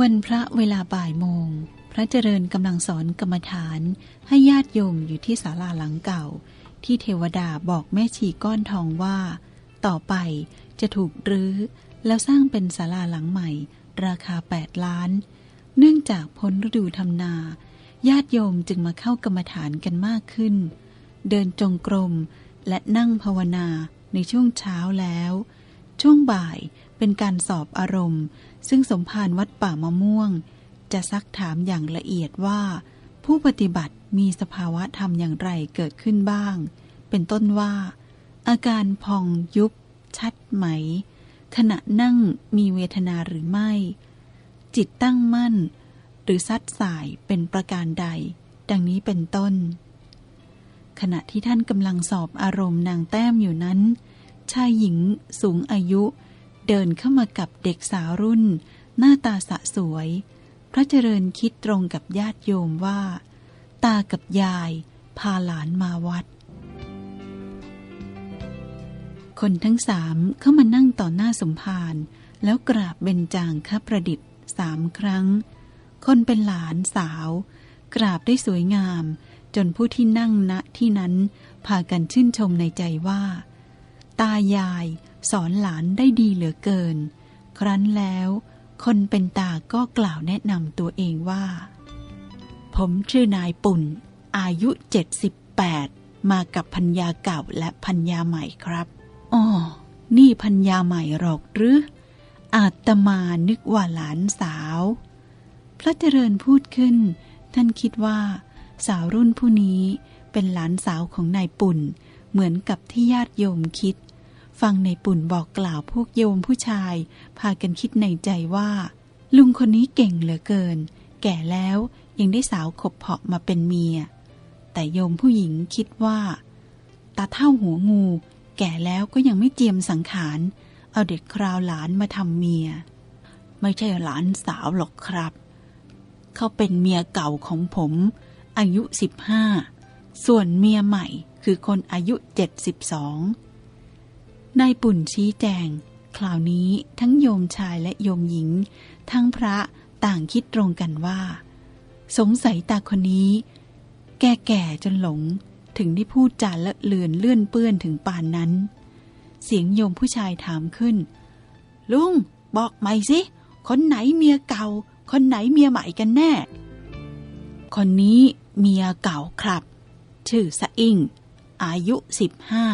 วันพระเวลาบ่ายโมง พระเจริญกำลังสอนกรรมฐานให้ญาติโยมอยู่ที่ศาลาหลังเก่า ที่เทวดาบอกแม่ชีก้อนทองว่า ต่อไปจะถูกรื้อ แล้วสร้างเป็นศาลาหลังใหม่ ราคา 8 ล้าน เนื่องจากพ้นฤดูทำนา ญาติโยมจึงมาเข้ากรรมฐานกันมากขึ้น เดินจงกรมและนั่งภาวนาในช่วงเช้าแล้ว ช่วงบ่ายเป็นการสอบอารมณ์ ซึ่งสมภารวัดป่ามะม่วง จะซักถามอย่างละเอียดว่า ผู้ปฏิบัติมีสภาวะธรรมอย่างไรเกิดขึ้นบ้าง เป็นต้นว่า อาการพองยุบ ชัดไหม ขณะนั่งมีเวทนาหรือไม่ จิตตั้งมั่น หรือซัดสายเป็นประการใด ดังนี้เป็นต้น ขณะที่ท่านกำลังสอบอารมณ์นางแต้มอยู่นั้น ชายหญิงสูงอายุ เดินเข้ามากับเด็กสาวรุ่น หน้าตาสะสวย พระเจริญคิดตรงกับญาติโยมว่า ตากับยายพาหลานมาวัด คนทั้งสามเข้ามานั่งต่อหน้าสมภารแล้วกราบเบญจางคประดิษฐ์สามครั้ง คนเป็นหลานสาว กราบได้สวยงาม จนผู้ที่นั่งณที่นั้น พากันชื่นชมในใจว่า ตายาย สอนหลานได้ดีเหลือเกิน ครั้นแล้วคนเป็นตาก็กล่าวแนะนำตัวเองว่า ผมชื่อนายปุ่น อายุ 78 มากับพัญญาเก่าและพัญญาใหม่ครับอ๋อนี่พัญญาใหม่หรอกหรือ อาตมานึกว่าหลานสาว พระเจริญพูดขึ้น ท่านคิดว่า สาวรุ่นผู้นี้เป็นหลานสาวของนายปุ่น เหมือนกับที่ญาติโยมคิด ฟังในปุ่นบอกกล่าวพวกโยมผู้ชาย พากันคิดในใจว่า ลุงคนนี้เก่งเหลือเกิน แก่แล้วยังได้สาวขบเพาะมาเป็นเมีย แต่โยมผู้หญิงคิดว่าตาเท่าหัวงู แก่แล้วก็ยังไม่เจียมสังขาร เอาเด็กคราวหลานมาทำเมีย ไม่ใช่หลานสาวหรอกครับ เขาเป็นเมียเก่าของผม อายุสิบห้าส่วนเมียใหม่คือคนอายุเจ็ดสิบสอง นายปุ่นชี้แจง คราวนี้ทั้งโยมชายและโยมหญิง ทั้งพระต่างคิดตรงกันว่า สงสัยตาคนนี้ แก่ๆจนหลง ถึงได้พูดจาละเลือนเลื่อนเปื้อนถึงป่านนั้น เสียงโยมผู้ชายถามขึ้น ลุง บอกใหม่สิคนไหนเมียเก่า คนไหนเมียใหม่กันแน่ คนนี้เมียเก่าครับ ชื่อสะอิง อายุสิบห้า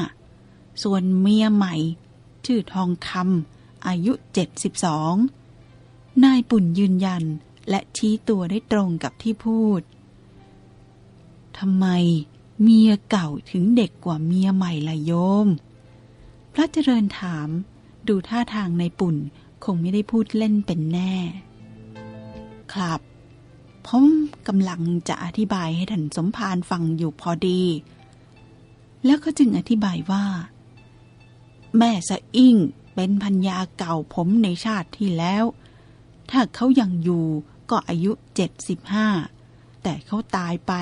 ส่วนเมียใหม่ ชื่อทองคำอายุเจ็ดสิบสองนายปุ่นยืนยันและชี้ตัวได้ตรงกับที่พูดทำไมเมียเก่าถึงเด็กกว่าเมียใหม่ล่ะโยม พระเจริญถามดูท่าทางในปุ่นคงไม่ได้พูดเล่นเป็นแน่ ครับผมกำลังจะอธิบายให้ท่านสมภารฟังอยู่พอดี แล้วก็จึงอธิบายว่า แม่สะอิ่งเป็นพัญญาเก่าผมในชาติที่แล้ว ถ้าเขายังอยู่ก็อายุ 75 แต่เขาตายไป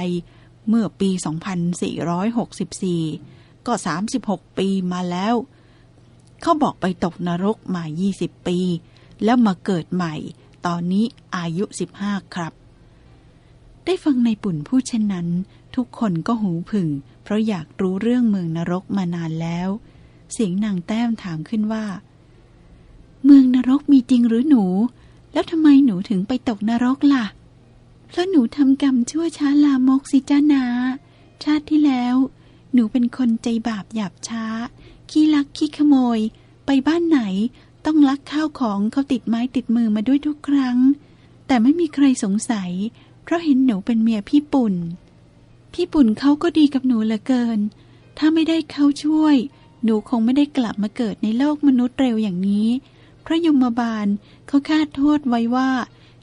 เมื่อปี 2464 ก็ 36 ปีมาแล้ว เขาบอกไปตกนรกมา 20 ปี แล้วมาเกิดใหม่ ตอนนี้อายุ 15 ครับ ได้ฟังในปุ่นพูดเช่นนั้น ทุกคนก็หูผึ่ง เพราะอยากรู้เรื่องเมืองนรกมานานแล้ว เสียงนางแต้มถามขึ้นว่า เมืองนรกมีจริงหรือหนู แล้วทำไมหนูถึงไปตกนรกล่ะ เพราะหนูทำกรรมชั่วช้าลามกสิจ้านา ชาติที่แล้ว หนูเป็นคนใจบาปหยาบช้า ขี้ลักขี้ขโมย ไปบ้านไหนต้องลักข้าวของเขาติดไม้ติดมือมาด้วยทุกครั้ง แต่ไม่มีใครสงสัย เพราะเห็นหนูเป็นเมียพี่ปุ่น พี่ปุ่นเขาก็ดีกับหนูเหลือเกิน ถ้าไม่ได้เขาช่วย หนูคงไม่ได้กลับมาเกิดในโลกมนุษย์เร็วอย่างนี้ พระยมบาลเขาคาดโทษไว้ว่า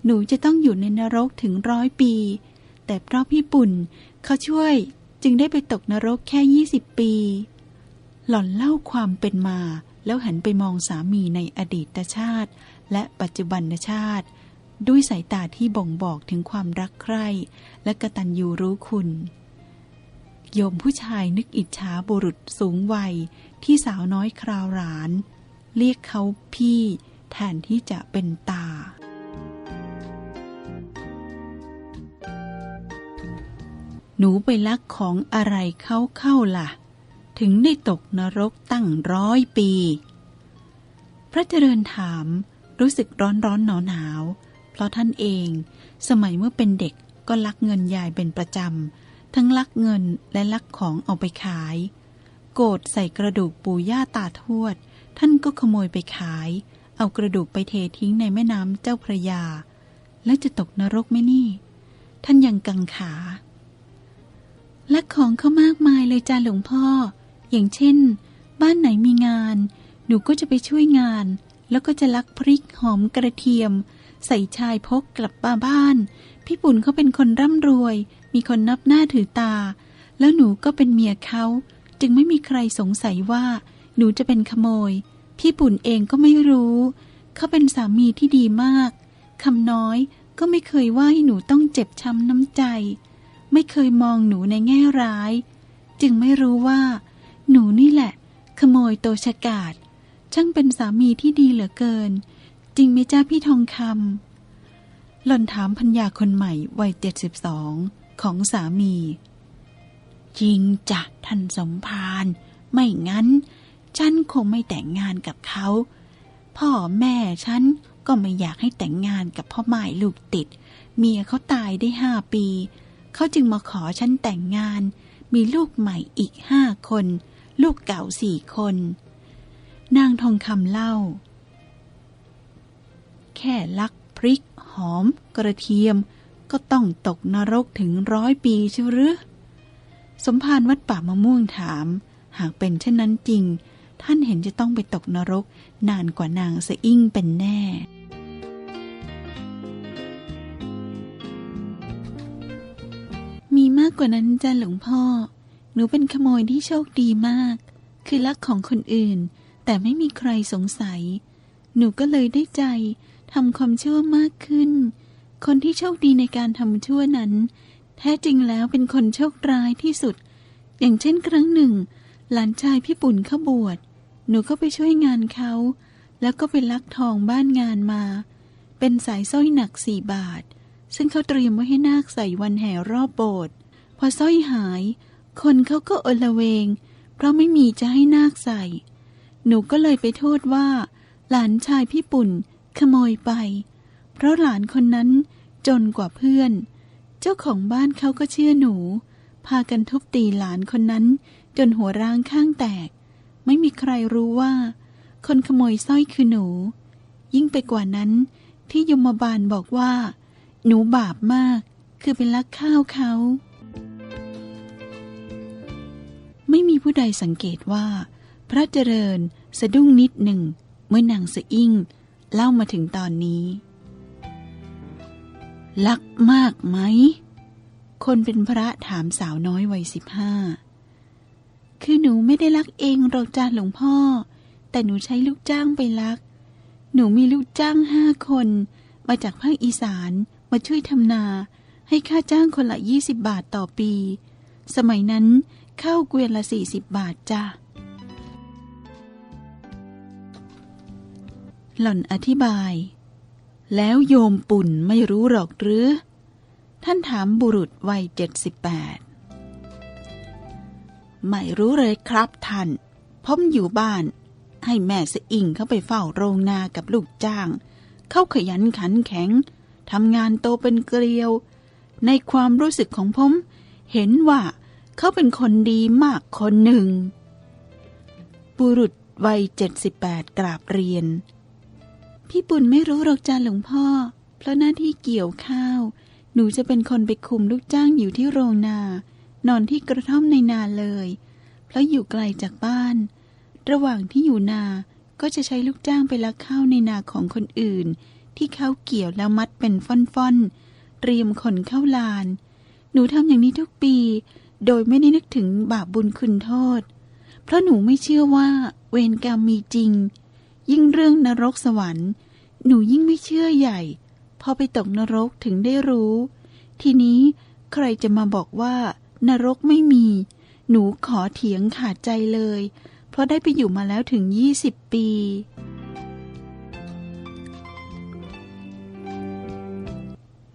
หนูจะต้องอยู่ในนรกถึงร้อยปี แต่เพราะพี่ปุ่นเขาช่วยจึงได้ไปตกนรกแค่ยี่สิบปี หล่อนเล่าความเป็นมา แล้วหันไปมองสามีในอดีตชาติ และปัจจุบันชาติ ด้วยสายตาที่บ่งบอกถึงความรักใคร่ และกะตัญญูรู้คุณโยมผู้ชายนึกอิจฉาบุรุษสูงวัย ที่สาวน้อยคราวหลาน เรียกเขาพี่แทนที่จะเป็นตา หนูไปลักของอะไรเข้าเข้าละ่ะ ถึงได้ตกนรกตั้งร้อยปี พระเจริญถามรู้สึกร้อนร้อนหนาวหนาวเพราะท่านเอง สมัยเมื่อเป็นเด็กก็ลักเงินยายเป็นประจำ ทั้งลักเงินและลักของเอาไปขาย โกดใส่กระดูกปู่ย่าตาทวด ท่านก็ขโมยไปขาย เอากระดูกไปเททิ้งในแม่น้ำเจ้าพระยา แล้วจะตกนรกไหมนี่ ท่านยังกังขา แลักของเขามากมายเลยจ้าหลวงพ่อ อย่างเช่น บ้านไหนมีงาน หนูก็จะไปช่วยงาน แล้วก็จะลักพริกหอมกระเทียม ใส่ชายพกกลับมาบ้าน พี่ปุ่นเขาเป็นคนร่ำรวย มีคนนับหน้าถือตา แล้วหนูก็เป็นเมียเขา จึงไม่มีใครสงสัยว่า หนูจะเป็นขโมย พี่ปุ่นเองก็ไม่รู้ เขาเป็นสามีที่ดีมากคำน้อยก็ไม่เคยว่าให้หนูต้องเจ็บช้ำน้ำใจ ไม่เคยมองหนูในแง่ร้าย จึงไม่รู้ว่า หนูนี่แหละ ขโมยโตชะกาดช่างเป็นสามีที่ดีเหลือเกิน จริงไหมจ้าพี่ทองคำหล่อนถามพัญญาคนใหม่วัยเจ็ดสิบสองของสามี จริงจ้ะท่านสมภารไม่งั้น ฉันคงไม่แต่งงานกับเขา พ่อแม่ฉันก็ไม่อยากให้แต่งงานกับพ่อหมายลูกติด เมียเขาตายได้ห้าปี เขาจึงมาขอฉันแต่งงาน มีลูกใหม่อีกห้าคน ลูกเก่าสี่คน นางทองคำเล่า แค่ลักพริก หอม กระเทียม ก็ต้องตกนรกถึงร้อยปีใช่หรือ สมภารวัดป่ามะม่วงถาม หากเป็นเช่นนั้นจริง ท่านเห็นจะต้องไปตกนรก นานกว่านางสะอิ่งเป็นแน่ มีมากกว่านั้นจ้าหลวงพ่อ หนูเป็นขโมยที่โชคดีมาก คือลักของคนอื่น แต่ไม่มีใครสงสัย หนูก็เลยได้ใจทำความชั่วมากขึ้น คนที่โชคดีในการทำชั่วนั้น แท้จริงแล้วเป็นคนโชคร้ายที่สุด อย่างเช่นครั้งหนึ่ง หลานชายพี่ปุ่นเขาบวช หนูก็ไปช่วยงานเขา แล้วก็ไปลักทองบ้านงานมา เป็นสายสร้อยหนักสี่บาท ซึ่งเขาเตรียมไว้ให้นาคใส่วันแห่รอบโบสถ์ พอสร้อยหาย คนเขาก็อลเวง เพราะไม่มีจะให้นาคใส่ หนูก็เลยไปโทษว่า หลานชายพี่ปุ่นขโมยไป เพราะหลานคนนั้นจนกว่าเพื่อน เจ้าของบ้านเขาก็เชื่อหนู พากันทุบตีหลานคนนั้น จนหัวร้างข้างแตก ไม่มีใครรู้ว่า คนขโมยสร้อยคือหนู ยิ่งไปกว่านั้นที่ยมบาลบอกว่า หนูบาปมาก คือเป็นลักข้าวเขา ไม่มีผู้ใดสังเกตว่า พระเจริญสะดุ้งนิดหนึ่ง เมื่อนางสะอิ่ง เล่ามาถึงตอนนี้ ลักมากไหม คนเป็นพระถามสาวน้อยวัยสิบห้า คือหนูไม่ได้ลักเองหรอกจ้าหลวงพ่อ แต่หนูใช้ลูกจ้างไปลัก หนูมีลูกจ้างห้าคน มาจากภาคอีสานมาช่วยทำนา ให้ค่าจ้างคนละยี่สิบบาทต่อปี สมัยนั้นข้าวเกวียนละสี่สิบบาทจ้ะหล่อนอธิบาย แล้วโยมปุ่นไม่รู้หรอกหรือ ท่านถามบุรุษวัยเจ็ดสิบแปดไม่รู้เลยครับท่านผมอยู่บ้าน ให้แม่สะอิ่งเข้าไปเฝ้าโรงนากับลูกจ้าง เขาขยันขันแข็งทำงานโตเป็นเกลียว ในความรู้สึกของผม เห็นว่าเขาเป็นคนดีมากคนหนึ่ง บุรุษวัยเจ็ดสิบแปดกราบเรียน พี่ปุ่นไม่รู้หรอกจ้าหลวงพ่อ เพราะหน้าที่เกี่ยวข้าว หนูจะเป็นคนไปคุมลูกจ้างอยู่ที่โรงนา นอนที่กระท่อมในนาเลย เพราะอยู่ไกลจากบ้าน ระหว่างที่อยู่นา ก็จะใช้ลูกจ้างไปลักข้าวในนาของคนอื่น ที่เขาเกี่ยวแล้วมัดเป็นฟ่อนๆ เตรียมขนเข้าลาน หนูทำอย่างนี้ทุกปี โดยไม่ได้นึกถึงบาปบุญคุณโทษ เพราะหนูไม่เชื่อว่าเวรกรรมมีจริง ยิ่งเรื่องนรกสวรรค์ หนูยิ่งไม่เชื่อใหญ่ พอไปตกนรกถึงได้รู้ ทีนี้ใครจะมาบอกว่า นรกไม่มี หนูขอเถียงขาดใจเลย เพราะได้ไปอยู่มาแล้วถึงยี่สิบปี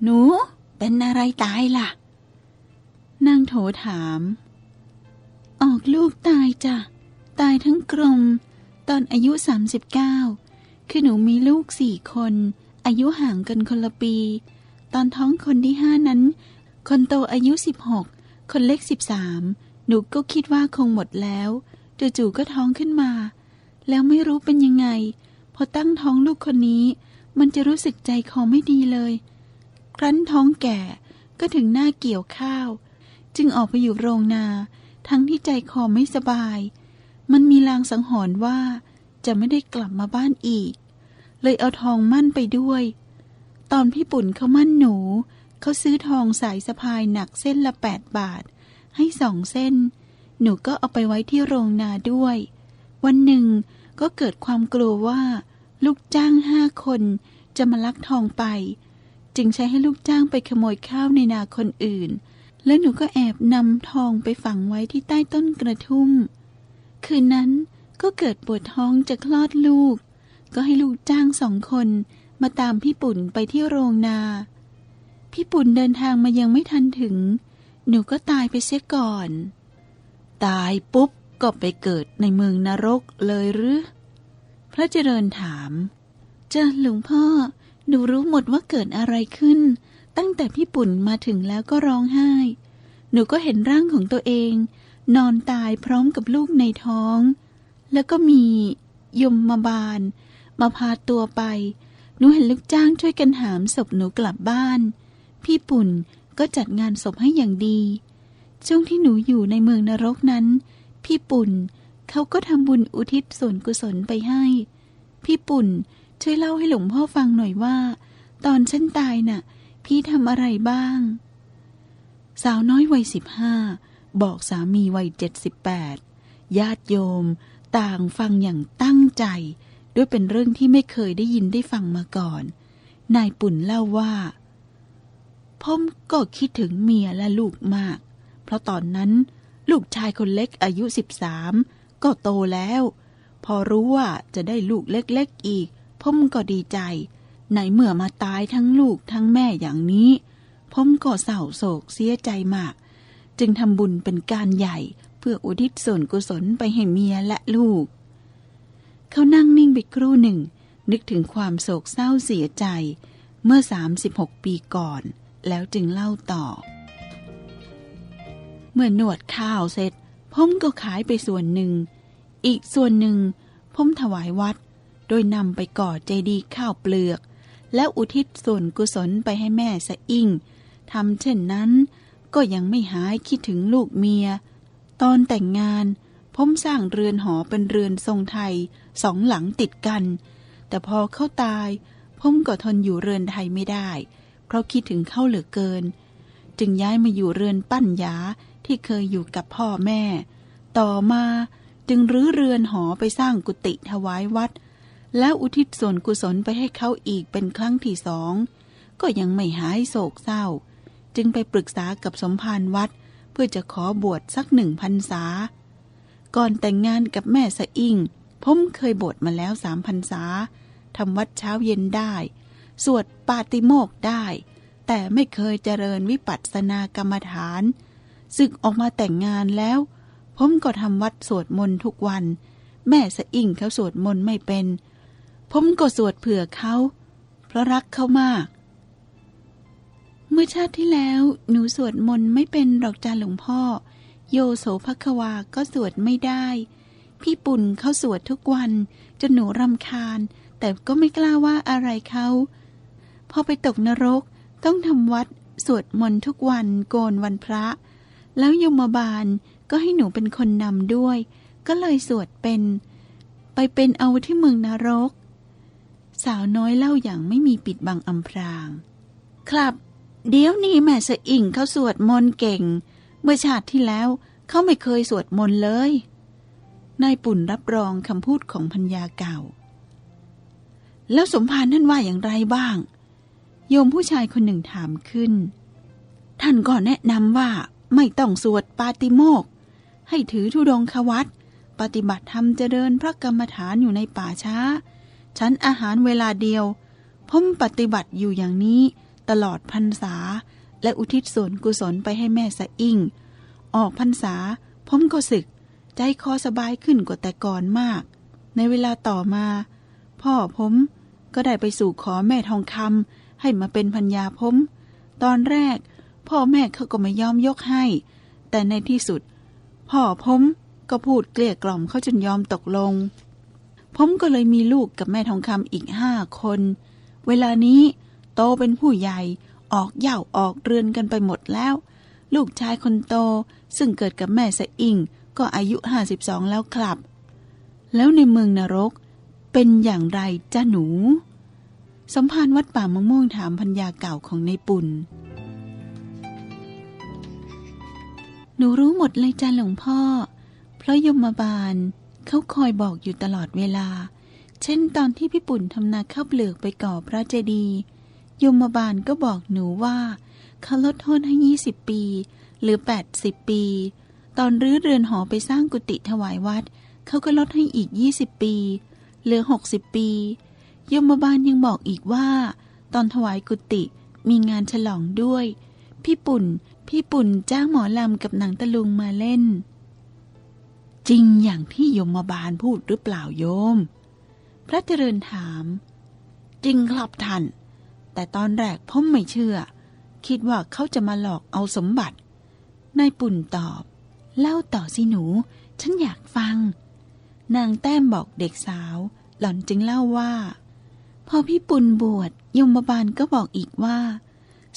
หนูเป็นอะไรตายล่ะ นางทถถาม ออกลูกตายจ้ะ ตายทั้งกลม ตอนอายุ 39 คือหนูมีลูกสี่คน อายุห่างกันคนละปี ตอนท้องคนที่ห้านั้น คนโตอายุ 16 คนเล็ก 13 หนูก็คิดว่าคงหมดแล้วจู่ๆก็ท้องขึ้นมา แล้วไม่รู้เป็นยังไง พอตั้งท้องลูกคนนี้ มันจะรู้สึกใจคอไม่ดีเลย ครั้นท้องแก่ก็ถึงหน้าเกี่ยวข้าว จึงออกไปอยู่โรงนา ทั้งที่ใจคอไม่สบาย มันมีลางสังหรณ์ว่าจะไม่ได้กลับมาบ้านอีก เลยเอาทองมั่นไปด้วย ตอนพี่ปุ่นเขามั่นหนู เขาซื้อทองสายสะพายหนักเส้นละแปดบาท ให้สองเส้น หนูก็เอาไปไว้ที่โรงนาด้วย วันหนึ่งก็เกิดความกลัวว่า ลูกจ้างห้าคนจะมาลักทองไป จึงใช้ให้ลูกจ้างไปขโมยข้าวในนาคนอื่น แล้วหนูก็แอบนำทองไปฝังไว้ที่ใต้ต้นกระทุ่ม คืนนั้นก็เกิดปวดท้องจะคลอดลูก ก็ให้ลูกจ้างสองคนมาตามพี่ปุ่นไปที่โรงนา พี่ปุ่นเดินทางมายังไม่ทันถึง หนูก็ตายไปเสียก่อน ตายปุ๊บก็ไปเกิดในเมืองนรกเลยหรือ พระเจริญถามเจ้าหลวงพ่อ หนูรู้หมดว่าเกิดอะไรขึ้น ตั้งแต่พี่ปุ่นมาถึงแล้วก็ร้องไห้ หนูก็เห็นร่างของตัวเอง นอนตายพร้อมกับลูกในท้อง แล้วก็มียมมาบาล มาพาตัวไป หนูเห็นลูกจ้างช่วยกันหามศพหนูกลับบ้าน พี่ปุ่นก็จัดงานศพให้อย่างดี ช่วงที่หนูอยู่ในเมืองนรกนั้น พี่ปุ่นเขาก็ทำบุญอุทิศส่วนกุศลไปให้ พี่ปุ่นช่วยเล่าให้หลวงพ่อฟังหน่อยว่า ตอนฉันตายน่ะ พี่ทำอะไรบ้าง สาวน้อยวัยสิบห้า บอกสามีวัยเจ็ดสิบแปดญาติโยม ต่างฟังอย่างตั้งใจ ด้วยเป็นเรื่องที่ไม่เคยได้ยินได้ฟังมาก่อน นายปุ่นเล่าว่าผมก็คิดถึงเมียและลูกมาก เพราะตอนนั้นลูกชายคนเล็กอายุสิบสามก็โตแล้ว พอรู้ว่าจะได้ลูกเล็กๆอีกผมก็ดีใจในเมื่อมาตายทั้งลูกทั้งแม่อย่างนี้ผมก็เศร้าโศกเสียใจมาก จึงทำบุญเป็นการใหญ่เพื่ออุทิศส่วนกุศลไปให้เมียและลูก เขานั่งนิ่งไปครู่หนึ่ง นึกถึงความโศกเศร้าเสียใจเมื่อ 36 ปีก่อน แล้วจึงเล่าต่อ เมื่อหนวดข้าวเสร็จผมก็ขายไปส่วนหนึ่ง อีกส่วนหนึ่งผมถวายวัด โดยนำไปก่อเจดีย์ข้าวเปลือก แล้วอุทิศส่วนกุศลไปให้แม่สะอิ่งทำเช่นนั้น ก็ยังไม่หายคิดถึงลูกเมีย ตอนแต่งงาน ผมสร้างเรือนหอเป็นเรือนทรงไทยสองหลังติดกัน แต่พอเขาตาย ผมก็ทนอยู่เรือนไทยไม่ได้ เพราะคิดถึงเขาเหลือเกิน จึงย้ายมาอยู่เรือนปั้นยาที่เคยอยู่กับพ่อแม่ ต่อมาจึงรื้อเรือนหอไปสร้างกุฏิถวายวัด แล้วอุทิศส่วนกุศลไปให้เขาอีกเป็นครั้งที่สอง ก็ยังไม่หายโศกเศร้า จึงไปปรึกษากับสมภารวัด เพื่อจะขอบวชสักหนึ่งพันษา ก่อนแต่งงานกับแม่สะอิ่งผมเคยบวชมาแล้วสามพันษาทำวัดเช้าเย็นได้ สวดปาติโมกได้ แต่ไม่เคยเจริญวิปัสสนากรรมฐานศึกออกมาแต่งงานแล้ว ผมก็ทำวัดสวดมนต์ทุกวัน แม่สะอิ่งเขาสวดมนต์ไม่เป็น ผมก็สวดเผื่อเขา เพราะรักเขามาก เมื่อชาติที่แล้วหนูสวดมนต์ไม่เป็นหรอกจ้าหลวงพ่อ โยโสภควาก็สวดไม่ได้ พี่ปุ่นเขาสวดทุกวัน จนหนูรำคาญ แต่ก็ไม่กล้าว่าอะไรเขาพอไปตกนรกต้องทำวัดสวดมนต์ทุกวันโกนวันพระ แล้วยมบาลก็ให้หนูเป็นคนนำด้วย ก็เลยสวดเป็น ไปเป็นเอาที่เมืองนรก สาวน้อยเล่าอย่างไม่มีปิดบังอำพราง ครับ เดี๋ยวนี้แม่สะอิ่งเขาสวดมนต์เก่ง เมื่อชาติที่แล้วเขาไม่เคยสวดมนต์เลย นายปุ่นรับรองคำพูดของพัญญาเก่า แล้วสมภารท่านว่าอย่างไรบ้าง โยมผู้ชายคนหนึ่งถามขึ้น ท่านก็แนะนำว่าไม่ต้องสวดปาติโมกข์ให้ถือธุดงควัตปฏิบัติธรรมเจริญพระกรรมฐานอยู่ในป่าช้าฉันอาหารเวลาเดียวผมปฏิบัติอยู่อย่างนี้ ตลอดพรรษา และอุทิศส่วนกุศลไปให้แม่สะอิ่ง ออกพรรษาผมก็ศึก ใจคอสบายขึ้นกว่าแต่ก่อนมาก ในเวลาต่อมา พ่อผมก็ได้ไปสู่ขอแม่ทองคำให้มาเป็นพัญญาผมตอนแรก พ่อแม่เขาก็ไม่ยอมยกให้ แต่ในที่สุด พ่อผมก็พูดเกลี้ยกล่อมเขาจนยอมตกลงผมก็เลยมีลูกกับแม่ทองคำอีกห้าคน เวลานี้ โตเป็นผู้ใหญ่ ออกเหย่าออกเรือนกันไปหมดแล้ว ลูกชายคนโตซึ่งเกิดกับแม่สะอิงก็อายุห้าสิบสองแล้วครับ แล้วในเมืองนรกเป็นอย่างไรจ้าหนู สมภารวัดป่ามะม่วงถามพัญญาเก่าของในปุ่น หนูรู้หมดเลยจ้าหลวงพ่อ เพราะยมบาลเขาคอยบอกอยู่ตลอดเวลา เช่นตอนที่พี่ปุ่นทำนาข้าวเปลือกไปก่อพระเจดีย์ ยมบาลก็บอกหนูว่าเขาลดโทษให้ยี่สิบปี หรือแปดสิบปี ตอนรื้อเรือนหอไปสร้างกุฏิถวายวัด เขาก็ลดให้อีกยี่สิบปี เหลือหกสิบปี ยมบาลยังบอกอีกว่า ตอนถวายกุฏิมีงานฉลองด้วย พี่ปุ่น พี่ปุ่นจ้างหมอลำกับหนังตะลุงมาเล่น จริงอย่างที่ยมบาลพูดหรือเปล่าโยม พระเจริญถาม จริงครับท่าน แต่ตอนแรกผมไม่เชื่อ คิดว่าเขาจะมาหลอกเอาสมบัติ นายปุ่นตอบ เล่าต่อสิหนู ฉันอยากฟัง นางแต้มบอกเด็กสาว หล่อนจึงเล่าว่า พอพี่ปุณบวชยมบาลก็บอกอีกว่า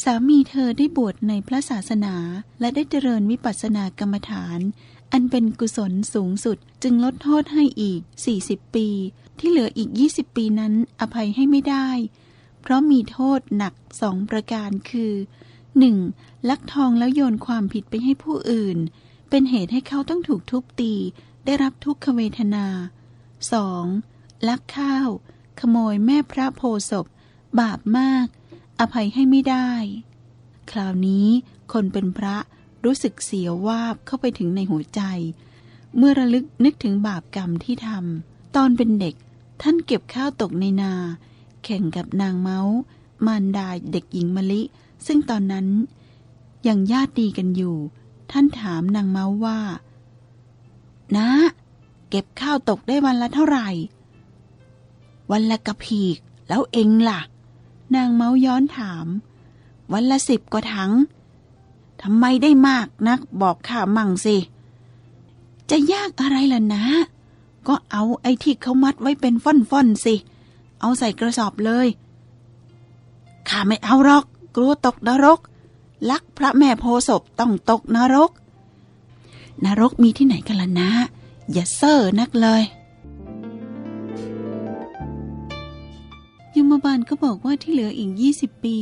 สามีเธอได้บวชในพระศาสนาและได้เจริญวิปัสสนากรรมฐาน อันเป็นกุศลสูงสุดจึงลดโทษให้อีก 40 ปี ที่เหลืออีก 20 ปีนั้นอภัยให้ไม่ได้ เพราะมีโทษหนักสองประการคือ 1. ลักทองแล้วโยนความผิดไปให้ผู้อื่น เป็นเหตุให้เขาต้องถูกทุบตี ได้รับทุกขเวทนา 2. ลักข้าว ขโมยแม่พระโพศพ บาปมาก อภัยให้ไม่ได้ คราวนี้คนเป็นพระรู้สึกเสียววาบเข้าไปถึงในหัวใจ เมื่อระลึกนึกถึงบาปกรรมที่ทำตอนเป็นเด็กท่านเก็บข้าวตกในนา แข่งกับนางเมาส์มารดาเด็กหญิงมะลิ ซึ่งตอนนั้น ยังญาติดีกันอยู่ ท่านถามนางเมาส์ว่า นะ เก็บข้าวตกได้วันละเท่าไหร่ วันละกระพีก แล้วเองล่ะ นางเมาส์ย้อนถาม วันละสิบกว่าถังทำไมได้มากนักบอกข้ามั่งสิ จะยากอะไรล่ะนะ ก็เอาไอ้ที่เขามัดไว้เป็นฟ่อนๆสิ เอาใส่กระสอบเลยข้าไม่เอาหรอก กลัวตกนรก ลักพระแม่โพศพต้องตกนรก นรกมีที่ไหนกันล่ะนะ อย่าเซ่อนักเลยยมบาลก็บอกว่าที่เหลืออีก 20 ปี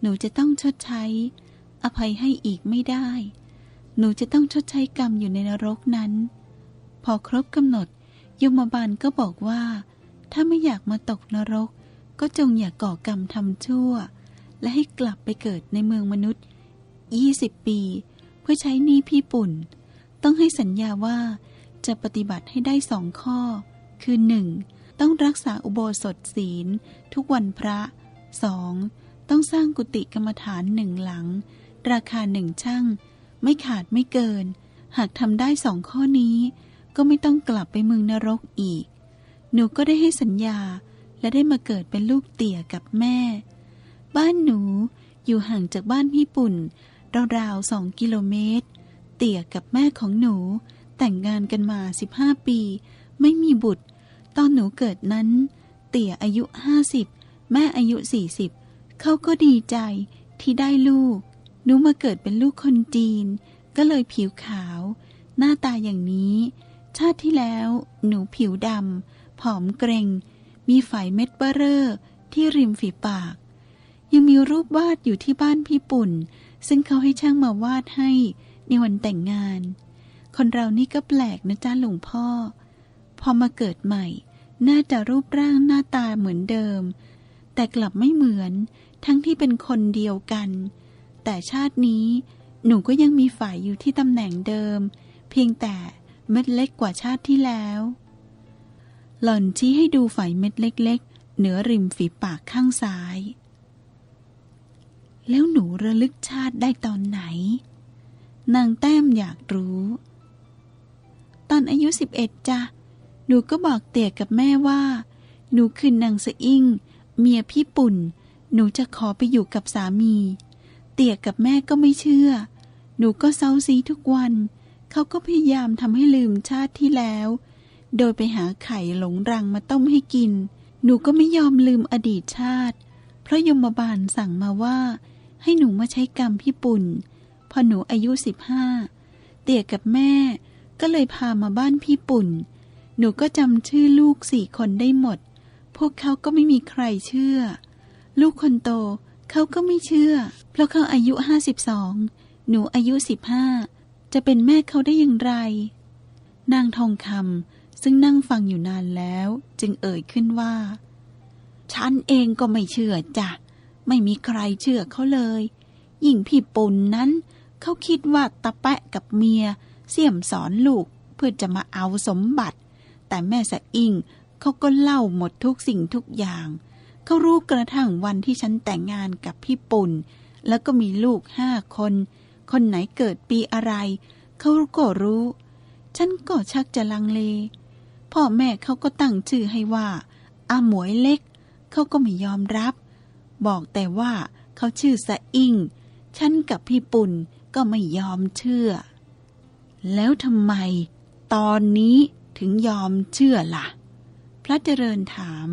หนูจะต้องชดใช้ อภัยให้อีกไม่ได้ หนูจะต้องชดใช้กรรมอยู่ในนรกนั้น พอครบกำหนดยมบาลก็บอกว่า ถ้าไม่อยากมาตกนรก ก็จงอย่ากก่อกรรมทำชั่ว และให้กลับไปเกิดในเมืองมนุษย์ 20 ปี เพื่อใช้หนี้พี่ปุ่น ต้องให้สัญญาว่าจะปฏิบัติให้ได้สองข้อ คือหนึ่งต้องรักษาอุโบสถศีล ทุกวันพระ 2. ต้องสร้างกุฏิกรรมฐานหนึ่งหลัง ราคาหนึ่งช่าง ไม่ขาดไม่เกิน หากทำได้สองข้อนี้ ก็ไม่ต้องกลับไปเมืองนรกอีก หนูก็ได้ให้สัญญาและได้มาเกิดเป็นลูกเตี่ยกับแม่ บ้านหนูอยู่ห่างจากบ้านพี่ปุ่นราวๆสองกิโลเมตร เตี่ยกับแม่ของหนู แต่งงานกันมา 15 ปี ไม่มีบุตร ตอนหนูเกิดนั้น เตี่ยอายุ 50 แม่อายุ 40 เขาก็ดีใจที่ได้ลูก หนูมาเกิดเป็นลูกคนจีน ก็เลยผิวขาว หน้าตาอย่างนี้ ชาติที่แล้ว หนูผิวดำ ผอมเกรง มีไฝเม็ดเบอเรอที่ริมฝีปาก ยังมีรูปวาดอยู่ที่บ้านพี่ปุ่น ซึ่งเขาให้ช่างมาวาดให้ในวันแต่งงาน คนเรานี่ก็แปลกนะจ้าหลวงพ่อ พอมาเกิดใหม่ น่าจะรูปร่างหน้าตาเหมือนเดิม แต่กลับไม่เหมือนทั้งที่เป็นคนเดียวกัน แต่ชาตินี้หนูก็ยังมีฝ่ายอยู่ที่ตำแหน่งเดิม เพียงแต่เม็ดเล็กกว่าชาติที่แล้ว หล่อนชี้ให้ดูฝ่ายเม็ดเล็ก ๆ เหนือริมฝีปากข้างซ้าย แล้วหนูระลึกชาติได้ตอนไหน นางแต้มอยากรู้ ตอนอายุสิบเอ็ดจ้ะ หนูก็บอกเตี่ยกับแม่ว่า หนูคือนางสะอิ่ง เมียพี่ปุ่น หนูจะขอไปอยู่กับสามี เตี่ยกับแม่ก็ไม่เชื่อ หนูก็เซาซีทุกวัน เขาก็พยายามทำให้ลืมชาติที่แล้ว โดยไปหาไข่หลงรังมาต้มให้กิน หนูก็ไม่ยอมลืมอดีตชาติ เพราะยมบาลสั่งมาว่า ให้หนูมาใช้กรรมพี่ปุ่น พอหนูอายุสิบห้าเตี่ยกับแม่ก็เลยพามาบ้านพี่ปุ่น หนูก็จำชื่อลูกสี่คนได้หมด พวกเขาก็ไม่มีใครเชื่อ ลูกคนโตเขาก็ไม่เชื่อ เพราะเขาอายุห้าสิบสองหนูอายุสิบห้าจะเป็นแม่เขาได้อย่างไร นางทองคำ ซึ่งนั่งฟังอยู่นานแล้ว จึงเอ่ยขึ้นว่า ฉันเองก็ไม่เชื่อจ้ะ ไม่มีใครเชื่อเขาเลย ยิ่งพี่ปุ่นนั้น เขาคิดว่าตะแปะกับเมีย เสี่ยมสอนลูกเพื่อจะมาเอาสมบัติ แต่แม่สะอิงเขาก็เล่าหมดทุกสิ่งทุกอย่าง เขารู้กระทั่งวันที่ฉันแต่งงานกับพี่ปุ่นแล้วก็มีลูกห้าคน คนไหนเกิดปีอะไร เขาก็รู้ ฉันก็ชักจะลังเล พ่อแม่เขาก็ตั้งชื่อให้ว่าอาหมวยเล็ก เขาก็ไม่ยอมรับ บอกแต่ว่าเขาชื่อสะอิงฉันกับพี่ปุ่นก็ไม่ยอมเชื่อ แล้วทำไมตอนนี้ถึงยอมเชื่อละ่ะ พระเจริญถาม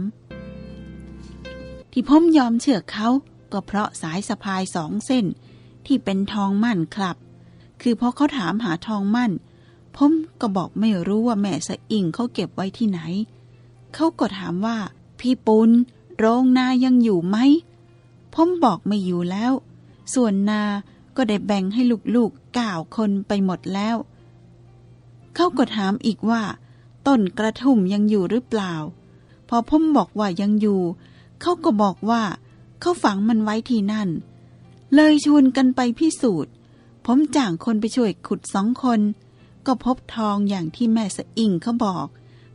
ที่ผมยอมเชื่อเขาก็เพราะสายสะพายสองเส้นที่เป็นทองมั่นครับ คือพอเขาถามหาทองมั่น ผมก็บอกไม่รู้ว่าแม่สะอิงเขาเก็บไว้ที่ไหน เขาก็ถามว่า พี่ปุณโรงนายังอยู่ไหม ผมบอกไม่อยู่แล้ว ส่วนนาก็ได้แบ่งให้ลูกๆเก้าคนไปหมดแล้ว เขาก็ถามอีกว่า ต้นกระทุ่มยังอยู่หรือเปล่า พอผมบอกว่ายังอยู่ เขาก็บอกว่า เขาฝังมันไว้ที่นั่น เลยชวนกันไปพิสูจน์ ผมจ้างคนไปช่วยขุดสองคน ก็พบทองอย่างที่แม่สะอิงเขาบอก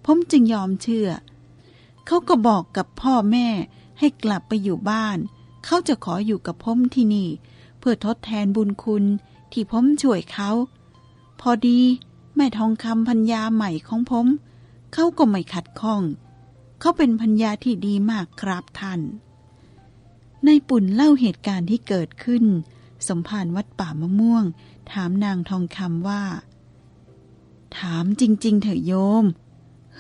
ผมจึงยอมเชื่อ เขาก็บอกกับพ่อแม่ให้กลับไปอยู่บ้าน เขาจะขออยู่กับผมที่นี่ เพื่อทดแทนบุญคุณที่ผมช่วยเขา พอดีแม่ทองคำพัญญาใหม่ของผม เขาก็ไม่ขัดข้อง เขาเป็นพัญญาที่ดีมากครับท่าน ในปุ่นเล่าเหตุการณ์ที่เกิดขึ้น สมภารวัดป่ามะม่วง ถามนางทองคำว่า ถามจริง ๆ เถอะโยม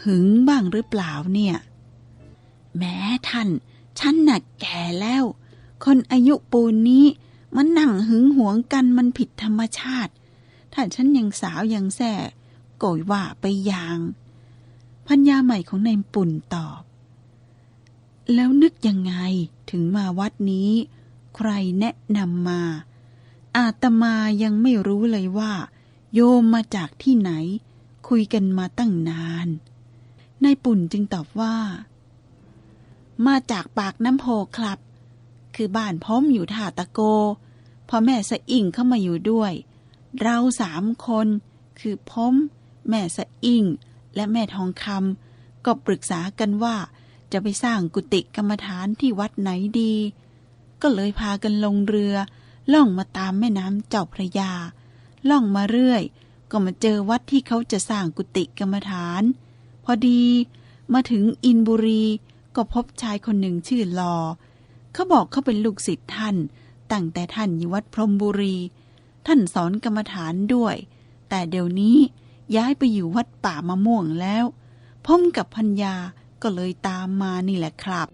หึงบ้างหรือเปล่าเนี่ย แม้ท่าน ฉันหนักแก่แล้ว คนอายุปูนนี้ มันนั่งหึงหวงกันมันผิดธรรมชาติ ถ้าฉันยังสาวยังแส่โกยว่าไปอย่างพัญญาใหม่ของนายปุ่นตอบ แล้วนึกยังไงถึงมาวัดนี้ ใครแนะนำมา อาตมายังไม่รู้เลยว่า โยมมาจากที่ไหน คุยกันมาตั้งนาน นายปุ่นจึงตอบว่า มาจากปากน้ำโพครับ คือบ้านพ้อมอยู่ท่าตะโก พอแม่สะอิ่งเข้ามาอยู่ด้วย เราสามคน คือพ้ม แม่สะอิ่ง และแม่ทองคำก็ปรึกษากันว่า จะไปสร้างกุฏิกรรมฐานที่วัดไหนดี ก็เลยพากันลงเรือ ล่องมาตามแม่น้ำเจ้าพระยา ล่องมาเรื่อย ก็มาเจอวัดที่เขาจะสร้างกุฏิกรรมฐาน พอดี มาถึงอินบุรีก็พบชายคนหนึ่งชื่อลอ เขาบอกเขาเป็นลูกศิษย์ท่าน ตั้งแต่ท่านอยู่วัดพรหมบุรี ท่านสอนกรรมฐานด้วย แต่เดี๋ยวนี้ย้ายไปอยู่วัดป่ามะม่วงแล้วพ่อมกับพัญญาก็เลยตามมานี่แหละครับ